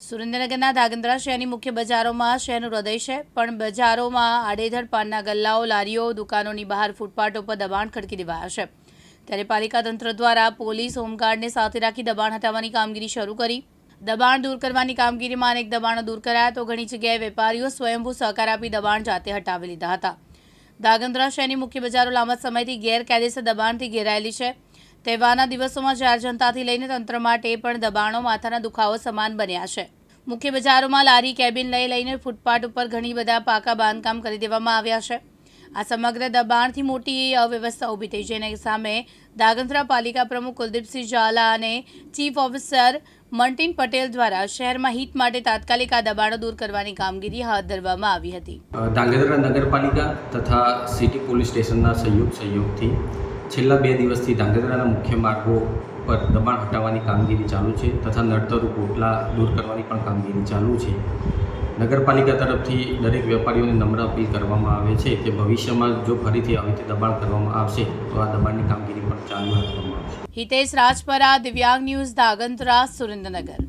સુરેન્દ્રનગરના ધાગંદ્રા શહેરની મુખ્ય બજારોમાં શહેરનું હૃદય છે, પણ બજારોમાં આડેધડ પાનના ગલ્લાઓ, લારીઓ, દુકાનોની બહાર ફૂટપાથો પર દબાણ ખડકી દેવાયા છે. ત્યારે પાલિકા તંત્ર દ્વારા પોલીસ, હોમગાર્ડને સાથે રાખી દબાણ હટાવવાની કામગીરી શરૂ કરી. દબાણ દૂર કરવાની કામગીરીમાં અનેક દબાણો દૂર કરાયા તો ઘણી જગ્યાએ વેપારીઓ સ્વયંભૂ સહકાર આપી દબાણ જાતે હટાવી લીધા હતા. ધાગંદ્રા શહેરની મુખ્ય બજારો લાંબા સમયથી ગેરકાયદેસર દબાણથી ઘેરાયેલી છે. તહેવારના દિવસોમાં જાહેર જનતાથી લઈને તંત્ર માટે પણ દબાણો માથાના દુખાવો સમાન બન્યા છે. મુખ્ય બજારોમાં લારી, કેબિન લઈ લઈને ફૂટપાથ ઉપર ઘણી બધા પાકા બાંધકામ કરી દેવામાં આવ્યા છે. આ સમગ્ર દબાણથી મોટી અવ્યવસ્થા ઊભી થઈ જેને સામે દાગંદ્રા પાલિકા પ્રમુખ કુલદીપસિંહ ઝાલા અને ચીફ ઓફિસર મંટીન પટેલ દ્વારા શહેરમાં હિત માટે તાત્કાલિક આ દબાણો દૂર કરવાની કામગીરી હાથ ધરવામાં આવી હતી. ધાંગધ્રા નગરપાલિકા તથા સિટી પોલીસ સ્ટેશનના સંયુક્ત સહયોગથી છેલ્લા બે દિવસથી ધાંગધ્રાના મુખ્ય માર્ગો પર દબાણ હટાવવાની કામગીરી ચાલુ છે તથા નડતરુ કોટલા દૂર કરવાની પણ કામગીરી ચાલુ છે. નગરપાલિકા તરફથી દરેક વેપારીઓને નમ્ર અપીલ કરવામાં આવે છે કે ભવિષ્યમાં જો ફરીથી આવી રીતે દબાણ કરવામાં આવશે, તો આ દબાણની કામગીરી પણ ચાલુ રાખવામાં આવશે. હિતેશ રાજપરા, દિવ્યાંગ ન્યૂઝ ધાગંતરા સુરેન્દ્રનગર.